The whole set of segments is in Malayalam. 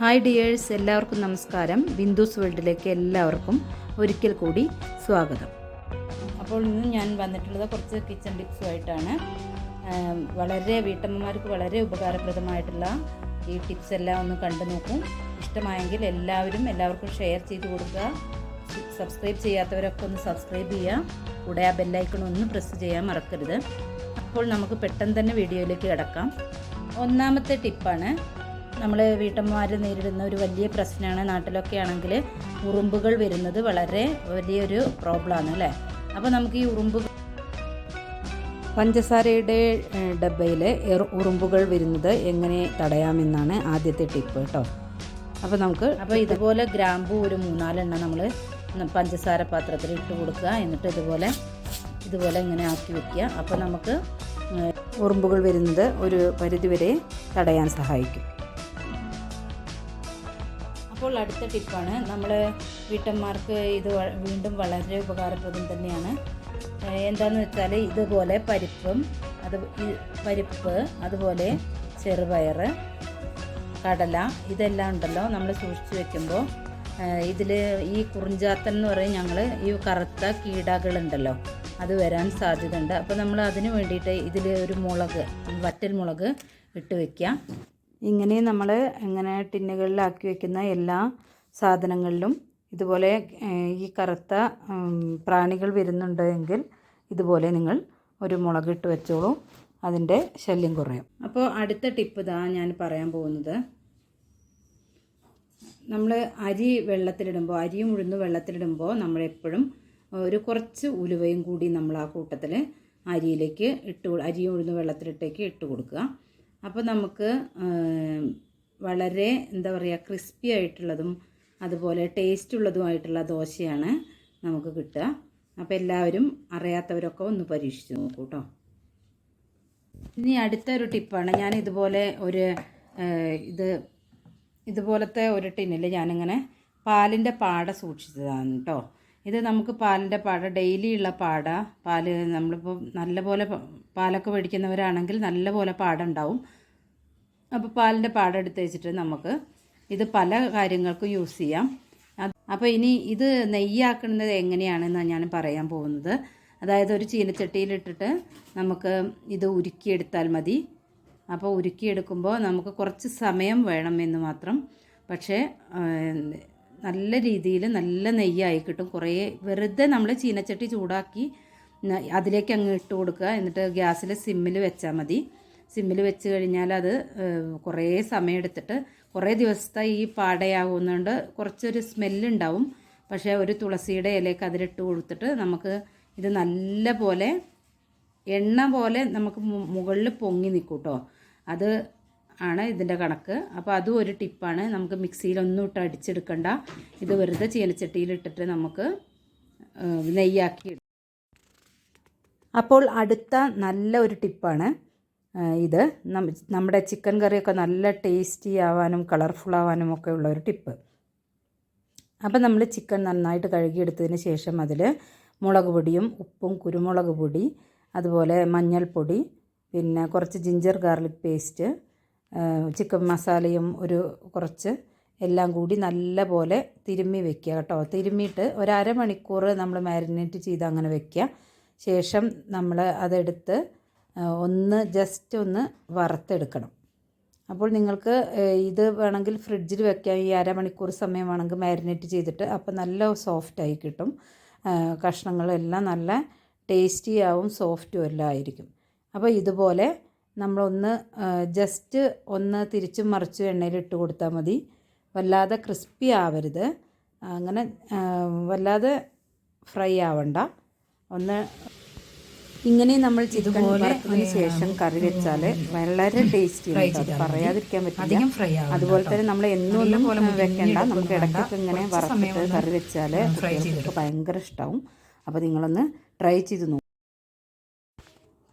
ഹായ് ഡിയേഴ്സ് എല്ലാവർക്കും നമസ്കാരം. ബിന്ദുസ് വേൾഡിലേക്ക് എല്ലാവർക്കും ഒരിക്കൽ കൂടി സ്വാഗതം. അപ്പോൾ ഇന്ന് ഞാൻ വന്നിട്ടുള്ളത് കുറച്ച് കിച്ചൺ ടിപ്സുമായിട്ടാണ്. വളരെ വീട്ടമ്മമാർക്ക് വളരെ ഉപകാരപ്രദമായിട്ടുള്ള ഈ ടിപ്സ് എല്ലാം ഒന്ന് കണ്ടു നോക്കും. ഇഷ്ടമായെങ്കിൽ എല്ലാവരും എല്ലാവർക്കും ഷെയർ ചെയ്ത് കൊടുക്കുക. സബ്സ്ക്രൈബ് ചെയ്യാത്തവരൊക്കെ ഒന്ന് സബ്സ്ക്രൈബ് ചെയ്യുക. കൂടെ ആ ബെല്ലൈക്കൺ ഒന്ന് പ്രസ് ചെയ്യാൻ മറക്കരുത്. അപ്പോൾ നമുക്ക് പെട്ടെന്ന് തന്നെ വീഡിയോയിലേക്ക് കിടക്കാം. ഒന്നാമത്തെ ടിപ്പാണ്. നമ്മൾ വീട്ടമ്മമാർ നേരിടുന്ന ഒരു വലിയ പ്രശ്നമാണ് നാട്ടിലൊക്കെ ആണെങ്കിൽ ഉറുമ്പുകൾ വരുന്നത് വളരെ വലിയൊരു പ്രോബ്ലമാണ് അല്ലേ? അപ്പോൾ നമുക്ക് ഈ ഉറുമ്പ് പഞ്ചസാരയുടെ ഡബ്ബയിൽ ഉറുമ്പുകൾ വരുന്നത് എങ്ങനെ തടയാമെന്നാണ് ആദ്യത്തെ ടിപ്പ് കേട്ടോ. അപ്പോൾ നമുക്ക് അപ്പോൾ ഇതുപോലെ ഗ്രാമ്പു ഒരു മൂന്നാലെണ്ണം നമ്മൾ പഞ്ചസാര പാത്രത്തിൽ ഇട്ട് കൊടുക്കുക. എന്നിട്ട് ഇതുപോലെ ഇതുപോലെ ഇങ്ങനെ ആക്കി വെക്കുക. അപ്പോൾ നമുക്ക് ഉറുമ്പുകൾ വരുന്നത് ഒരു പരിധിവരെ തടയാൻ സഹായിക്കും. അപ്പോൾ അടുത്ത ടിപ്പാണ് നമ്മൾ വീട്ടമ്മമാർക്ക് ഇത് വീണ്ടും വളരെ ഉപകാരപ്രദം തന്നെയാണ്. എന്താണെന്ന് വെച്ചാൽ ഇതുപോലെ പരിപ്പും അത് പരിപ്പ് അതുപോലെ ചെറുപയർ കടല ഇതെല്ലാം ഉണ്ടല്ലോ നമ്മൾ സൂക്ഷിച്ച് വെക്കുമ്പോൾ ഇതിൽ ഈ കുറിഞ്ചാത്തൻ എന്ന് പറയും ഞങ്ങൾ ഈ കറുത്ത കീടകളുണ്ടല്ലോ അത് വരാൻ സാധ്യതയുണ്ട്. അപ്പോൾ നമ്മൾ അതിന് വേണ്ടിയിട്ട് ഇതിൽ ഒരു മുളക് വറ്റൽ മുളക് ഇട്ട് വെക്കുക ഇങ്ങനെ നമ്മൾ ഇങ്ങനെ ടിന്നുകളിലാക്കി വയ്ക്കുന്ന എല്ലാ സാധനങ്ങളിലും ഇതുപോലെ ഈ കറുത്ത പ്രാണികൾ വരുന്നുണ്ട് എങ്കിൽ ഇതുപോലെ നിങ്ങൾ ഒരു മുളക് ഇട്ട് വെച്ചോളൂ. അതിന്റെ ശല്യം കുറയും. അപ്പോൾ അടുത്ത ടിപ്പ് ഇതാ ഞാൻ പറയാൻ പോകുന്നത്. നമ്മൾ അരി വെള്ളത്തിലിടുമ്പോൾ അരിയും ഉഴുന്ന് വെള്ളത്തിലിടുമ്പോൾ നമ്മളെപ്പോഴും ഒരു കുറച്ച് ഉലുവയും കൂടി നമ്മൾ ആ കൂട്ടത്തിൽ അരിയിലേക്ക് ഇട്ട് അരി ഉഴുന്ന് വെള്ളത്തിലിട്ടേക്ക് ഇട്ട് കൊടുക്കുക. അപ്പോൾ നമുക്ക് വളരെ എന്താ പറയുക ക്രിസ്പി ആയിട്ടുള്ളതും അതുപോലെ ടേസ്റ്റ് ഉള്ളതുമായിട്ടുള്ള ദോശയാണ് നമുക്ക് കിട്ടുക. അപ്പോൾ എല്ലാവരും അറിയാത്തവരൊക്കെ ഒന്ന് പരീക്ഷിച്ച് നോക്കൂ കേട്ടോ. ഇനി അടുത്തൊരു ടിപ്പാണ് ഞാൻ ഇതുപോലെ ഒരു ഇത് ഇതുപോലത്തെ ഒരു ടിന്നിൽ ഞാനിങ്ങനെ പാലിന്റെ പാട സൂക്ഷിച്ചതാണ് കേട്ടോ. ഇത് നമുക്ക് പാലിന്റെ പാട. ഡെയിലിയുള്ള പാട. പാൽ നമ്മളിപ്പോൾ നല്ലപോലെ പാലൊക്കെ മേടിക്കുന്നവരാണെങ്കിൽ നല്ലപോലെ പാടുണ്ടാവും. അപ്പോൾ പാലിന്റെ പാട എടുത്ത് വെച്ചിട്ട് നമുക്ക് ഇത് പല കാര്യങ്ങൾക്കും യൂസ് ചെയ്യാം. അപ്പോൾ ഇനി ഇത് നെയ്യാക്കുന്നത് എങ്ങനെയാണെന്നാണ് ഞാൻ പറയാൻ പോകുന്നത്. അതായത് ഒരു ചീനച്ചട്ടിയിലിട്ടിട്ട് നമുക്ക് ഇത് ഉരുക്കിയെടുത്താൽ മതി. അപ്പോൾ ഉരുക്കിയെടുക്കുമ്പോൾ നമുക്ക് കുറച്ച് സമയം വേണമെന്ന് മാത്രം. പക്ഷേ നല്ല രീതിയിൽ നല്ല നെയ്യായി കിട്ടും. കുറേ വെറുതെ നമ്മൾ ചീനച്ചട്ടി ചൂടാക്കി അതിലേക്ക് അങ്ങ് ഇട്ട് കൊടുക്കുക. എന്നിട്ട് ഗ്യാസിൽ സിമ്മിൽ വെച്ചാൽ മതി. സിമ്മിൽ വെച്ച് കഴിഞ്ഞാൽ അത് കുറേ സമയം എടുത്തിട്ട് കുറേ ദിവസത്തെ ഈ പാടയാവുന്നതുകൊണ്ട് കുറച്ചൊരു സ്മെല്ലുണ്ടാവും. പക്ഷേ ഒരു തുളസിയുടെ ഇലയൊക്കെ അതിലിട്ട് കൊടുത്തിട്ട് നമുക്ക് ഇത് നല്ല പോലെ എണ്ണ പോലെ നമുക്ക് മുകളിൽ പൊങ്ങി നിൽക്കും കേട്ടോ അത് ആണ് ഇതിന്റെ കണക്ക്. അപ്പോൾ അതും ഒരു ടിപ്പാണ്. നമുക്ക് മിക്സിയിലൊന്നും ഇട്ട് അടിച്ചെടുക്കണ്ട. ഇത് വെറുതെ ചീനച്ചട്ടിയിലിട്ടിട്ട് നമുക്ക് നെയ്യാക്കി. അപ്പോൾ അടുത്ത നല്ല ഒരു ടിപ്പാണ് ഇത്. നമ്മുടെ ചിക്കൻ കറിയൊക്കെ നല്ല ടേസ്റ്റി ആവാനും കളർഫുൾ ആവാനും ഒക്കെ ഉള്ള ഒരു ടിപ്പ്. അപ്പം നമ്മൾ ചിക്കൻ നന്നായിട്ട് കഴുകിയെടുത്തതിന് ശേഷം അതിൽ മുളക് പൊടിയും ഉപ്പും കുരുമുളക് പൊടി അതുപോലെ മഞ്ഞൾപ്പൊടി പിന്നെ കുറച്ച് ജിഞ്ചർ ഗാർലിക് പേസ്റ്റ് ചിക്കൻ മസാലയും ഒരു കുറച്ച് എല്ലാം കൂടി നല്ല പോലെ തിരുമ്മി വെക്കുക കേട്ടോ. തിരുമ്മിയിട്ട് ഒരു അരമണിക്കൂർ നമ്മൾ മാരിനേറ്റ് ചെയ്ത് അങ്ങനെ വെക്കുക. ശേഷം നമ്മൾ അതെടുത്ത് ഒന്ന് ജസ്റ്റ് ഒന്ന് വറുത്തെടുക്കണം. അപ്പോൾ നിങ്ങൾക്ക് ഇത് വേണമെങ്കിൽ ഫ്രിഡ്ജിൽ വെക്കാം ഈ അരമണിക്കൂർ സമയം വേണമെങ്കിൽ മാരിനേറ്റ് ചെയ്തിട്ട് അപ്പോൾ നല്ല സോഫ്റ്റായി കിട്ടും. കഷ്ണങ്ങളെല്ലാം നല്ല ടേസ്റ്റിയാവും സോഫ്റ്റും എല്ലാം ആയിരിക്കും. അപ്പോൾ ഇതുപോലെ നമ്മളൊന്ന് ജസ്റ്റ് ഒന്ന് തിരിച്ചും മറിച്ചും എണ്ണയിൽ ഇട്ട് കൊടുത്താൽ മതി. വല്ലാതെ ക്രിസ്പി ആവരുത്. അങ്ങനെ വല്ലാതെ ഫ്രൈ ആവണ്ട. ഒന്ന് ഇങ്ങനെ നമ്മൾ ചിക്കൻ വറുത്തതിന് ശേഷം കറി വെച്ചാൽ വളരെ ടേസ്റ്റി പറയാതിരിക്കാൻ പറ്റില്ല. അതുപോലെ തന്നെ നമ്മൾ എന്നും ഒന്നും വെക്കേണ്ട. നമുക്ക് ഇടയ്ക്കൊക്കെ ഇങ്ങനെ വറുത്തിട്ട് കറി വെച്ചാൽ ഭയങ്കര ഇഷ്ടമാവും അപ്പോൾ നിങ്ങളൊന്ന് ട്രൈ ചെയ്ത് നോക്കും.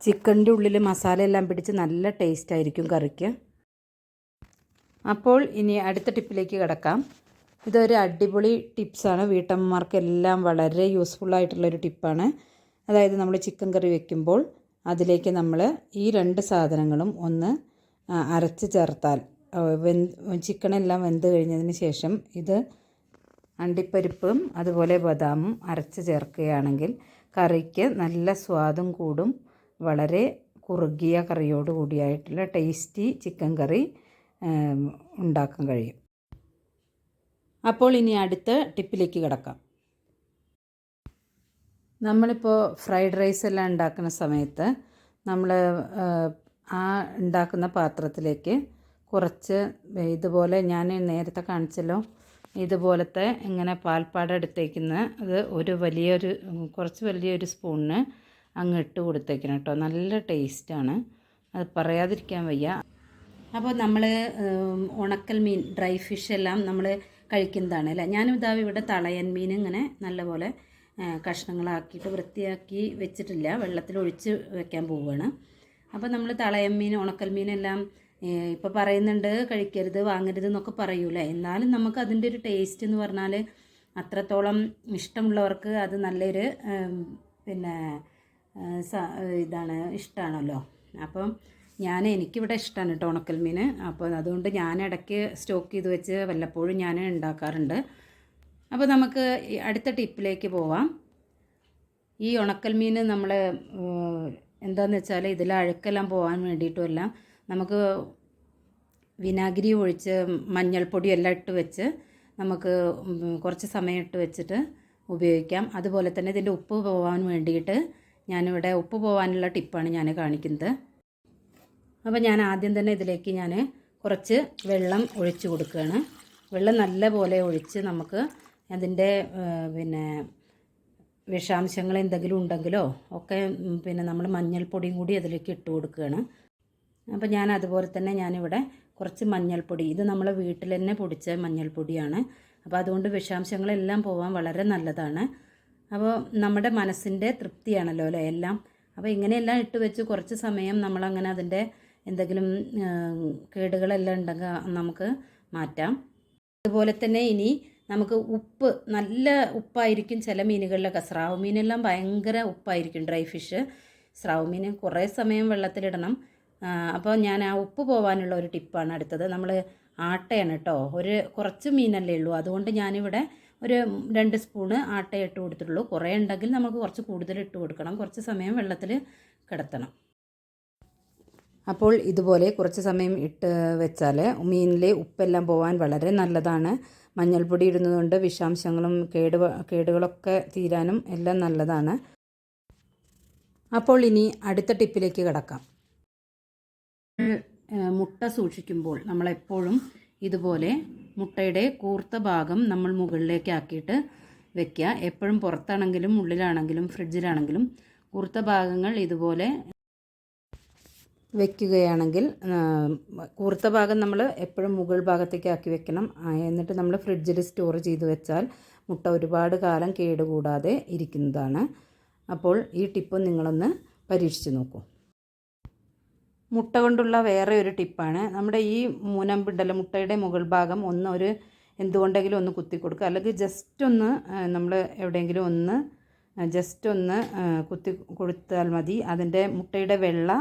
ചിക്കന്റെ ഉള്ളിൽ മസാല എല്ലാം പിടിച്ച് നല്ല ടേസ്റ്റ് ആയിരിക്കും കറിക്ക്. അപ്പോൾ ഇനി അടുത്ത ടിപ്പിലേക്ക് കിടക്കാം. ഇതൊരു അടിപൊളി ടിപ്സാണ്. വീട്ടമ്മമാർക്കെല്ലാം വളരെ യൂസ്ഫുള്ളായിട്ടുള്ളൊരു ടിപ്പാണ്. അതായത് നമ്മൾ ചിക്കൻ കറി വെക്കുമ്പോൾ അതിലേക്ക് നമ്മൾ ഈ രണ്ട് സാധനങ്ങളും ഒന്ന് അരച്ച് ചേർത്താൽ വെന്ത് ചിക്കനെല്ലാം വെന്ത് കഴിഞ്ഞതിന് ശേഷം ഇത് അണ്ടിപ്പരിപ്പും അതുപോലെ ബദാമും അരച്ച് ചേർക്കുകയാണെങ്കിൽ കറിക്ക് നല്ല സ്വാദും കൂടും. വളരെ കുറുകിയ കറിയോട് കൂടിയായിട്ടുള്ള ടേസ്റ്റി ചിക്കൻ കറി ഉണ്ടാക്കാൻ കഴിയും. അപ്പോൾ ഇനി അടുത്ത ടിപ്പിലേക്ക് കിടക്കാം. നമ്മളിപ്പോൾ ഫ്രൈഡ് റൈസ് എല്ലാം ഉണ്ടാക്കുന്ന സമയത്ത് നമ്മൾ ആ ഉണ്ടാക്കുന്ന പാത്രത്തിലേക്ക് കുറച്ച് ഇതുപോലെ ഞാൻ നേരത്തെ കാണിച്ചല്ലോ ഇതുപോലത്തെ ഇങ്ങനെ പാൽപ്പാട എടുത്തേക്കുന്ന അത് ഒരു വലിയൊരു കുറച്ച് വലിയൊരു സ്പൂണിന് അങ്ങ് ഇട്ട് കൊടുത്തേക്കണം കേട്ടോ. നല്ല ടേസ്റ്റാണ് അത് പറയാതിരിക്കാൻ വയ്യ. അപ്പോൾ നമ്മൾ ഉണക്കൽ മീൻ ഡ്രൈ ഫിഷ് എല്ലാം നമ്മൾ കഴിക്കുന്നതാണ് അല്ലേ? ഞാനും ഇതാ ഇവിടെ തളയൻ മീൻ ഇങ്ങനെ നല്ലപോലെ കഷ്ണങ്ങളാക്കിയിട്ട് വൃത്തിയാക്കി വെച്ചിട്ടില്ല. വെള്ളത്തിൽ ഒഴിച്ച് വെക്കാൻ പോവുകയാണ് അപ്പോൾ നമ്മൾ തളയൻ മീൻ ഉണക്കൽ മീനെല്ലാം ഇപ്പോൾ പറയുന്നുണ്ട് കഴിക്കരുത് വാങ്ങരുത് എന്നൊക്കെ പറയൂലേ? എന്നാലും നമുക്ക് അതിന്റെ ഒരു ടേസ്റ്റ് എന്ന് പറഞ്ഞാൽ അത്രത്തോളം ഇഷ്ടമുള്ളവർക്ക് അത് നല്ലൊരു പിന്നെ ഇതാണ് ഇഷ്ടമാണല്ലോ അപ്പം ഞാൻ എനിക്കിവിടെ ഇഷ്ടമാണ് കേട്ടോ ഉണക്കൽ മീൻ അപ്പോൾ അതുകൊണ്ട് ഞാൻ ഇടയ്ക്ക് സ്റ്റോക്ക് ചെയ്ത് വെച്ച് വല്ലപ്പോഴും ഞാൻ ഉണ്ടാക്കാറുണ്ട്. അപ്പോൾ നമുക്ക് അടുത്ത ടിപ്പിലേക്ക് പോവാം. ഈ ഉണക്കൽ മീൻ നമ്മൾ എന്താണെന്ന് വെച്ചാൽ ഇതിൽ അഴുക്കെല്ലാം പോകാൻ വേണ്ടിയിട്ടുമല്ല. നമുക്ക് വിനാഗിരി ഒഴിച്ച് മഞ്ഞൾപ്പൊടി എല്ലാം ഇട്ട് വെച്ച് നമുക്ക് കുറച്ച് സമയം ഇട്ട് വെച്ചിട്ട് ഉപയോഗിക്കാം. അതുപോലെ തന്നെ ഇതിന്റെ ഉപ്പ് പോകാൻ വേണ്ടിയിട്ട് ഞാനിവിടെ ഉപ്പ് പോകാനുള്ള ടിപ്പാണ് ഞാൻ കാണിക്കുന്നത്. അപ്പോൾ ഞാൻ ആദ്യം തന്നെ ഇതിലേക്ക് ഞാൻ കുറച്ച് വെള്ളം ഒഴിച്ച് കൊടുക്കുകയാണ്. വെള്ളം നല്ല പോലെ ഒഴിച്ച് നമുക്ക് അതിന്റെ പിന്നെ വിഷാംശങ്ങൾ എന്തെങ്കിലും ഉണ്ടെങ്കിലോ ഒക്കെ പിന്നെ നമ്മൾ മഞ്ഞൾപ്പൊടിയും കൂടി അതിലേക്ക് ഇട്ട് കൊടുക്കുകയാണ്. അപ്പോൾ ഞാൻ അതുപോലെ തന്നെ ഞാനിവിടെ കുറച്ച് മഞ്ഞൾപ്പൊടി ഇത് നമ്മൾ വീട്ടിൽ തന്നെ പൊടിച്ച മഞ്ഞൾപ്പൊടിയാണ്. അപ്പോൾ അതുകൊണ്ട് വിഷാംശങ്ങളെല്ലാം പോകാൻ വളരെ നല്ലതാണ്. അപ്പോൾ നമ്മുടെ മനസ്സിന്റെ തൃപ്തിയാണല്ലോ അല്ലേ എല്ലാം? അപ്പോൾ ഇങ്ങനെയെല്ലാം ഇട്ട് വെച്ച് കുറച്ച് സമയം നമ്മളങ്ങനെ അതിന്റെ എന്തെങ്കിലും കേടുകളെല്ലാം ഉണ്ടെങ്കിൽ നമുക്ക് മാറ്റാം. അതുപോലെ തന്നെ ഇനി നമുക്ക് ഉപ്പ് നല്ല ഉപ്പായിരിക്കും ചില മീനുകളിലൊക്കെ സ്രാവ് മീനെല്ലാം ഭയങ്കര ഉപ്പായിരിക്കും ഡ്രൈ ഫിഷ്. സ്രാവ് മീൻ കുറേ സമയം വെള്ളത്തിലിടണം. അപ്പോൾ ഞാൻ ആ ഉപ്പ് പോകാനുള്ള ഒരു ടിപ്പാണ് അടുത്തത്. നമ്മൾ ആട്ടയാണ് കേട്ടോ. ഒരു കുറച്ച് മീനല്ലേ ഉള്ളൂ. അതുകൊണ്ട് ഞാനിവിടെ ഒരു രണ്ട് സ്പൂണ് ആട്ട ഇട്ട് കൊടുത്തിട്ടുള്ളൂ. കുറേ ഉണ്ടെങ്കിൽ നമുക്ക് കുറച്ച് കൂടുതൽ ഇട്ട് കൊടുക്കണം. കുറച്ച് സമയം വെള്ളത്തിൽ കിടത്തണം. അപ്പോൾ ഇതുപോലെ കുറച്ച് സമയം ഇട്ട് വെച്ചാൽ മീനിലെ ഉപ്പെല്ലാം പോകാൻ വളരെ നല്ലതാണ്. മഞ്ഞൾപ്പൊടി ഇടുന്നതുകൊണ്ട് വിഷാംശങ്ങളും കേട് കേടുകളൊക്കെ തീരാനും എല്ലാം നല്ലതാണ്. അപ്പോൾ ഇനി അടുത്ത ടിപ്പിലേക്ക് കിടക്കാം. മുട്ട സൂക്ഷിക്കുമ്പോൾ നമ്മളെപ്പോഴും ഇതുപോലെ മുട്ടയുടെ കൂർത്ത ഭാഗം നമ്മൾ മുകളിലേക്ക് ആക്കിയിട്ട് വെക്കുക. എപ്പോഴും പുറത്താണെങ്കിലും ഉള്ളിലാണെങ്കിലും ഫ്രിഡ്ജിലാണെങ്കിലും കൂർത്ത ഭാഗങ്ങൾ ഇതുപോലെ വെക്കുകയാണെങ്കിൽ കൂർത്ത ഭാഗം നമ്മൾ എപ്പോഴും മുകൾ ഭാഗത്തേക്ക് ആക്കി വെക്കണം. എന്നിട്ട് നമ്മൾ ഫ്രിഡ്ജിൽ സ്റ്റോർ ചെയ്ത് വെച്ചാൽ മുട്ട ഒരുപാട് കാലം കേടുകൂടാതെ ഇരിക്കുന്നതാണ്. അപ്പോൾ ഈ ടിപ്പ് നിങ്ങളൊന്ന് പരീക്ഷിച്ച് നോക്കൂ. മുട്ട കൊണ്ടുള്ള വേറെ ഒരു ടിപ്പാണ്. നമ്മുടെ ഈ മൂനമ്പിണ്ടല മുട്ടയുടെ മുകൾ ഭാഗം ഒന്ന് ഒരു എന്തുകൊണ്ടെങ്കിലും ഒന്ന് കുത്തി കൊടുക്കുക. അല്ലെങ്കിൽ ജസ്റ്റ് ഒന്ന് നമ്മൾ എവിടെയെങ്കിലും ഒന്ന് ജസ്റ്റ് ഒന്ന് കുത്തി കൊടുത്താൽ മതി. അതിന്റെ മുട്ടയുടെ വെള്ള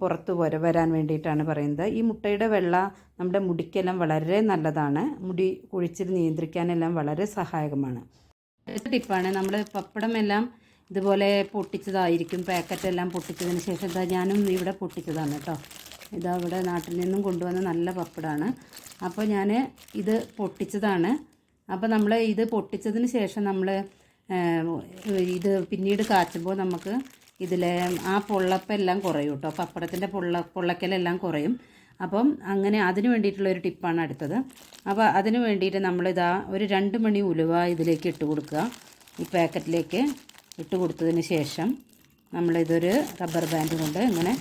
പുറത്ത് വര വരാൻ വേണ്ടിയിട്ടാണ് പറയുന്നത്. ഈ മുട്ടയുടെ വെള്ള നമ്മുടെ മുടിക്കെല്ലാം വളരെ നല്ലതാണ്. മുടി കുഴിച്ചിൽ നിയന്ത്രിക്കാനെല്ലാം വളരെ സഹായകമാണ്. ടിപ്പാണ് നമ്മൾ പപ്പടം എല്ലാം ഇതുപോലെ പൊട്ടിച്ചതായിരിക്കും. പാക്കറ്റ് എല്ലാം പൊട്ടിച്ചതിന് ശേഷം ഇതാ ഞാനും ഇവിടെ പൊട്ടിച്ചതാണ് കേട്ടോ. ഇതാ ഇവിടെ നാട്ടിൽ നിന്നും കൊണ്ടുവന്ന നല്ല പപ്പടാണ്. അപ്പോൾ ഞാൻ ഇത് പൊട്ടിച്ചതാണ്. അപ്പോൾ നമ്മൾ ഇത് പൊട്ടിച്ചതിന് ശേഷം നമ്മൾ ഇത് പിന്നീട് കാച്ചുമ്പോൾ നമുക്ക് ഇതിലെ ആ പൊള്ളപ്പെല്ലാം കുറയും കേട്ടോ. പപ്പടത്തിന്റെ പൊള്ള പൊള്ളക്കലെല്ലാം കുറയും. അപ്പം അങ്ങനെ അതിന് വേണ്ടിയിട്ടുള്ള ഒരു ടിപ്പാണ് അടുത്തത്. അപ്പോൾ അതിന് വേണ്ടിയിട്ട് നമ്മളിതാ ഒരു രണ്ട് മണി ഉലുവ ഇതിലേക്ക് ഇട്ട് കൊടുക്കുക. ഈ പാക്കറ്റിലേക്ക്. ഇട്ട് കൊടുത്തതിന് ശേഷം നമ്മളിതൊരു റബ്ബർ ബാൻഡ് കൊണ്ട് ഇങ്ങനെ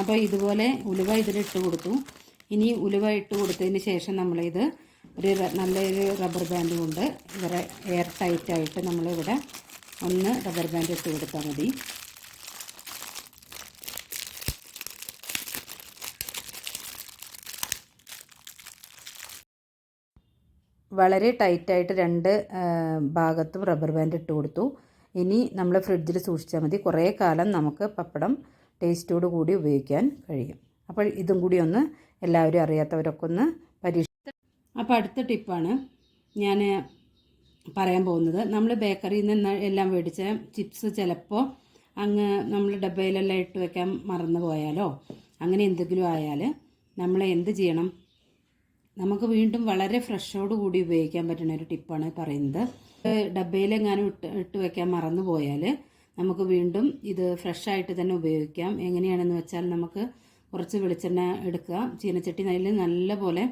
അപ്പോൾ ഇതുപോലെ ഉലുവ ഇതിലിട്ട് കൊടുത്തു ഇനി ഉലുവ ഇട്ട് കൊടുത്തതിന് ശേഷം നമ്മളിത് ഒരു നല്ലൊരു റബ്ബർ ബാൻഡ് കൊണ്ട് ഇവരെ എയർ ടൈറ്റായിട്ട് നമ്മളിവിടെ ഒന്ന് റബ്ബർ ബാൻഡ് ഇട്ട് കൊടുത്താൽ മതി. വളരെ ടൈറ്റായിട്ട് രണ്ട് ഭാഗത്തും റബ്ബർ ബാൻഡ് ഇട്ട് കൊടുത്തു ഇനി നമ്മൾ ഫ്രിഡ്ജിൽ സൂക്ഷിച്ചാൽ മതി. കുറേ കാലം നമുക്ക് പപ്പടം ടേസ്റ്റോട് കൂടി ഉപയോഗിക്കാൻ കഴിയും. അപ്പോൾ ഇതും കൂടി ഒന്ന് എല്ലാവരും അറിയാത്തവരൊക്കെ ഒന്ന് പരീക്ഷ അപ്പോൾ അടുത്ത ടിപ്പാണ് ഞാൻ പറയാൻ പോകുന്നത്. നമ്മൾ ബേക്കറിയിൽ നിന്ന് എല്ലാം മേടിച്ച ചിപ്സ് ചിലപ്പോൾ അങ്ങ് നമ്മൾ ഡബ്ബയിലെല്ലാം ഇട്ട് വെക്കാൻ മറന്നു പോയാലോ അങ്ങനെ എന്തെങ്കിലും ആയാൽ നമ്മൾ എന്ത് ചെയ്യണം? നമുക്ക് വീണ്ടും വളരെ ഫ്രഷോട് കൂടി ഉപയോഗിക്കാൻ പറ്റുന്ന ഒരു ടിപ്പാണ് പറയുന്നത്. ഡബ്ബയിലെങ്ങാനും ഇട്ട് ഇട്ട് വെക്കാൻ മറന്നു പോയാൽ നമുക്ക് വീണ്ടും ഇത് ഫ്രഷായിട്ട് തന്നെ ഉപയോഗിക്കാം. എങ്ങനെയാണെന്ന് വെച്ചാൽ നമുക്ക് കുറച്ച് വെളിച്ചെണ്ണ എടുക്കുക. ചീനച്ചട്ടി നല്ല നല്ലപോലെ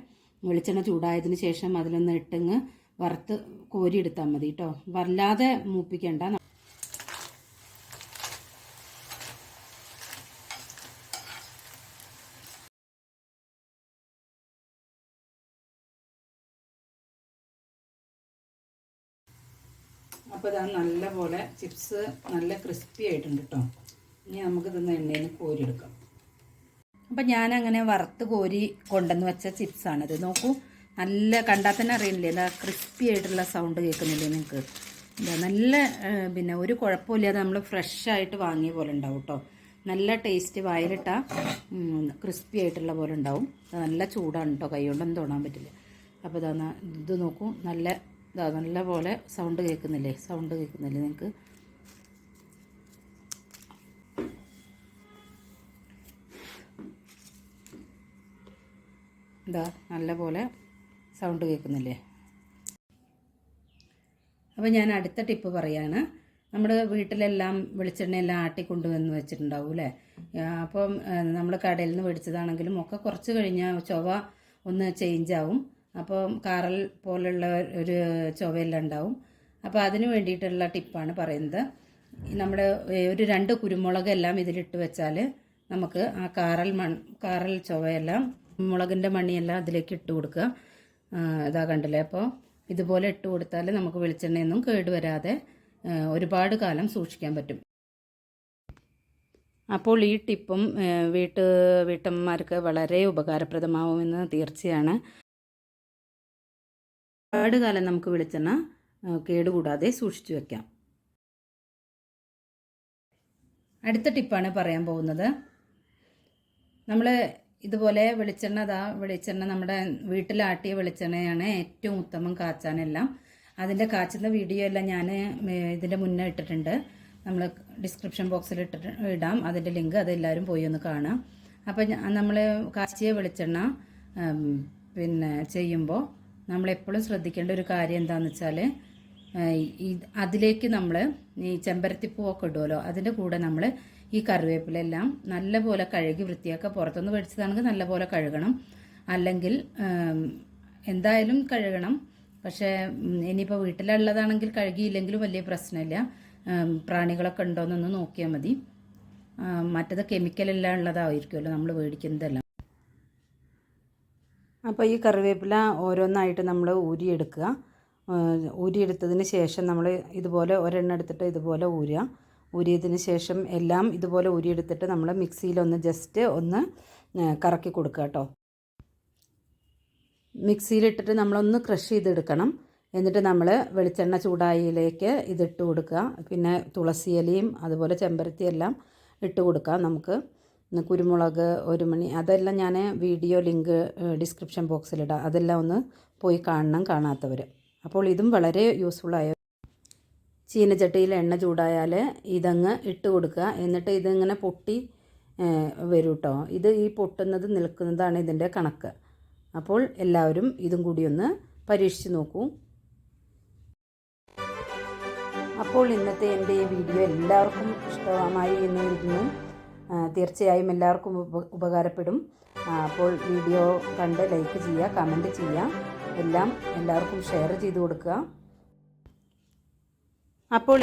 വെളിച്ചെണ്ണ ചൂടായതിന് ശേഷം അതിലൊന്ന് ഇട്ടങ്ങ് വറുത്ത് കോരിയെടുത്താൽ മതി കേട്ടോ വല്ലാതെ മൂപ്പിക്കണ്ട. അപ്പോൾ ഇതാ നല്ല പോലെ ചിപ്സ് നല്ല ക്രിസ്പി ആയിട്ടുണ്ട് കേട്ടോ ഇനി നമുക്കിതൊന്ന് എണ്ണയിൽ കോരിയെടുക്കാം. അപ്പം ഞാനങ്ങനെ വറുത്ത് കോരി കൊണ്ടുവന്ന് വെച്ച ചിപ്സാണിത് നോക്കൂ നല്ല കണ്ടാൽ തന്നെ അറിയില്ലേ ഇതാ ക്രിസ്പി ആയിട്ടുള്ള സൗണ്ട് കേൾക്കുന്നില്ലേ നിങ്ങൾക്ക് എന്താ നല്ല പിന്നെ ഒരു കുഴപ്പമില്ലാതെ നമ്മൾ ഫ്രഷ് ആയിട്ട് വാങ്ങിയ പോലെ ഉണ്ടാവും കേട്ടോ നല്ല ടേസ്റ്റ് വായിലിട്ട ക്രിസ്പി ആയിട്ടുള്ള പോലെ ഉണ്ടാവും. നല്ല ചൂടാണ് കേട്ടോ കൈ കൊണ്ടൊന്നും തൊടാൻ പറ്റില്ല. അപ്പോൾ ഇതാ ഇത് നോക്കൂ നല്ല ഇതാ നല്ല പോലെ സൗണ്ട് കേൾക്കുന്നില്ലേ? സൗണ്ട് കേൾക്കുന്നില്ലേ നിങ്ങൾക്ക് ഇതാ നല്ല പോലെ സൗണ്ട് കേൾക്കുന്നില്ലേ? അപ്പോൾ ഞാൻ അടുത്ത ടിപ്പ് പറയാണ്. നമ്മൾ വീട്ടിലെല്ലാം വെളിച്ചെണ്ണയെല്ലാം ആട്ടി കൊണ്ടുവന്ന് വെച്ചിട്ടുണ്ടാവും അല്ലേ? അപ്പം നമ്മൾ കടയിൽ നിന്ന് മേടിച്ചതാണെങ്കിലും ഒക്കെ കുറച്ച് കഴിഞ്ഞാൽ ചൊവ ഒന്ന് ചേഞ്ച് ആവും. അപ്പം കാറൽ പോലുള്ള ഒരു ചൊവയെല്ലാം ഉണ്ടാവും. അപ്പോൾ അതിന് വേണ്ടിയിട്ടുള്ള ടിപ്പാണ് പറയുന്നത്. നമ്മുടെ ഒരു രണ്ട് കുരുമുളക് എല്ലാം ഇതിലിട്ട് വെച്ചാൽ നമുക്ക് ആ കാറൽ മൺ കാറൽ ചൊവയെല്ലാം മുളകിന്റെ മണിയെല്ലാം അതിലേക്ക് ഇട്ട് കൊടുക്കുക. ഇതാ കണ്ടില്ലേ? അപ്പോൾ ഇതുപോലെ ഇട്ട് കൊടുത്താൽ നമുക്ക് വെളിച്ചെണ്ണയൊന്നും കേട് വരാതെ ഒരുപാട് കാലം സൂക്ഷിക്കാൻ പറ്റും. അപ്പോൾ ഈ ടിപ്പും വീട്ട് വീട്ടമ്മമാർക്ക് വളരെ ഉപകാരപ്രദമാവുമെന്ന് തീർച്ചയാണ്. ഒരുപാട് കാലം നമുക്ക് വെളിച്ചെണ്ണ കേടുകൂടാതെ സൂക്ഷിച്ചു വെക്കാം. അടുത്ത ടിപ്പാണ് പറയാൻ പോകുന്നത്. നമ്മൾ ഇതുപോലെ വെളിച്ചെണ്ണ അതാ വെളിച്ചെണ്ണ നമ്മുടെ വീട്ടിലാട്ടിയ വെളിച്ചെണ്ണയാണ് ഏറ്റവും ഉത്തമം കാച്ചാനെല്ലാം അതിന്റെ കാച്ചുന്ന വീഡിയോ എല്ലാം ഞാൻ ഇതിന്റെ മുന്നേ ഇട്ടിട്ടുണ്ട്. നമ്മൾ ഡിസ്ക്രിപ്ഷൻ ബോക്സിൽ ഇട്ടിട്ട് ഇടാം. അതിന്റെ ലിങ്ക് അതെല്ലാവരും പോയി ഒന്ന് കാണാം. അപ്പോൾ നമ്മൾ കാച്ചിയ വെളിച്ചെണ്ണ പിന്നെ ചെയ്യുമ്പോൾ നമ്മളെപ്പോഴും ശ്രദ്ധിക്കേണ്ട ഒരു കാര്യം എന്താണെന്ന് വെച്ചാൽ ഈ അതിലേക്ക് നമ്മൾ ഈ ചെമ്പരത്തിപ്പൂവൊക്കെ ഇടുമല്ലോ അതിന്റെ കൂടെ നമ്മൾ ഈ കറിവേപ്പിലെല്ലാം നല്ലപോലെ കഴുകി വൃത്തിയാക്കുക പുറത്തുനിന്ന് മേടിച്ചതാണെങ്കിൽ നല്ലപോലെ കഴുകണം. അല്ലെങ്കിൽ എന്തായാലും കഴുകണം. പക്ഷേ ഇനിയിപ്പോൾ വീട്ടിലുള്ളതാണെങ്കിൽ കഴുകിയില്ലെങ്കിലും വലിയ പ്രശ്നമില്ല. പ്രാണികളൊക്കെ ഉണ്ടോയെന്നൊന്ന് നോക്കിയാൽ മതി. മറ്റത് കെമിക്കലെല്ലാം ഉള്ളതായിരിക്കുമല്ലോ നമ്മൾ മേടിക്കുന്നതെല്ലാം. അപ്പോൾ ഈ കറിവേപ്പില ഓരോന്നായിട്ട് നമ്മൾ ഊരിയെടുക്കുക. ഊരിയെടുത്തതിന് ശേഷം നമ്മൾ ഇതുപോലെ ഒരെണ്ണം എടുത്തിട്ട് ഇതുപോലെ ഊരുക. ഊരിയതിന് ശേഷം എല്ലാം ഇതുപോലെ ഊരിയെടുത്തിട്ട് നമ്മൾ മിക്സിയിലൊന്ന് ജസ്റ്റ് ഒന്ന് കറക്കി കൊടുക്കുക കേട്ടോ. മിക്സിയിലിട്ടിട്ട് നമ്മളൊന്ന് ക്രഷ് ചെയ്തെടുക്കണം. എന്നിട്ട് നമ്മൾ വെളിച്ചെണ്ണ ചൂടായിലേക്ക് ഇതിട്ട് കൊടുക്കുക. പിന്നെ തുളസിയിലയും അതുപോലെ ചെമ്പരത്തിയെല്ലാം ഇട്ട് കൊടുക്കുക നമുക്ക്. കുരുമുളക് ഒരു മണി അതെല്ലാം ഞാൻ വീഡിയോ ലിങ്ക് ഡിസ്ക്രിപ്ഷൻ ബോക്സിലിടാം അതെല്ലാം ഒന്ന് പോയി കാണണം കാണാത്തവർ അപ്പോൾ ഇതും വളരെ യൂസ്ഫുള്ളായ ചീനച്ചട്ടിയിൽ എണ്ണ ചൂടായാൽ ഇതങ്ങ് ഇട്ട് കൊടുക്കുക. എന്നിട്ട് ഇതിങ്ങനെ പൊട്ടി വരും കേട്ടോ ഇത് ഈ പൊട്ടുന്നത് നിൽക്കുന്നതാണ് ഇതിന്റെ കണക്ക്. അപ്പോൾ എല്ലാവരും ഇതും കൂടി ഒന്ന് പരീക്ഷിച്ച് നോക്കൂ. അപ്പോൾ ഇന്നത്തെ എന്റെ ഈ വീഡിയോ എല്ലാവർക്കും ഇഷ്ടമായി എന്ന് കരുതുന്നു. തീർച്ചയായും എല്ലാവർക്കും ഉപകാരപ്പെടും. അപ്പോൾ വീഡിയോ കണ്ട് ലൈക്ക് ചെയ്യുക കമന്റ് ചെയ്യുക. എല്ലാം എല്ലാവർക്കും ഷെയർ ചെയ്ത് കൊടുക്കുക. അപ്പോൾ